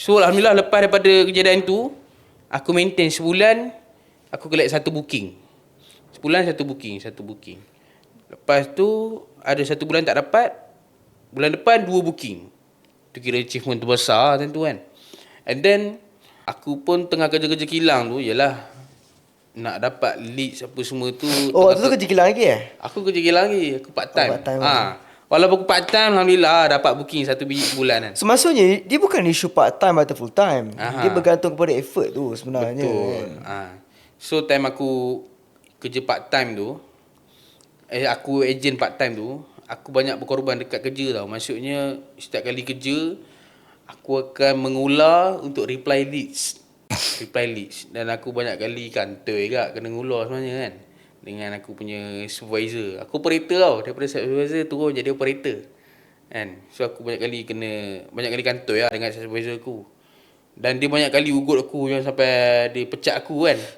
So Alhamdulillah lepas daripada kejadian tu Aku maintain sebulan Aku collect satu booking. Sebulan satu booking Satu booking. Lepas tu Ada satu bulan tak dapat Bulan depan dua booking. Tu kira achievement macam tu kan. And then Aku pun tengah kerja-kerja kilang tu Yalah Nak dapat leads apa semua tu Oh, waktu tu kerja kilang lagi eh? Aku kerja kilang lagi Aku part time, Oh, part time. Ha. Walaupun part time Alhamdulillah Dapat booking satu biji sebulan kan So maksudnya dia bukan isu part time atau full time. Aha. Dia bergantung kepada effort tu sebenarnya. Betul. Ha. So time aku kerja part time tu eh aku agent part time tu, aku banyak berkorban dekat kerja tau. Maksudnya setiap kali kerja aku akan mengular untuk reply leads. reply leads dan aku banyak kali kantoi juga kena ngular sebenarnya kan dengan aku punya supervisor. Aku operator tau. Daripada supervisor turun jadi operator. Kan? So aku banyak kali kena banyak kali kantoi lah dengan supervisor aku. Dan dia banyak kali ugut aku yang sampai dia pecat aku kan.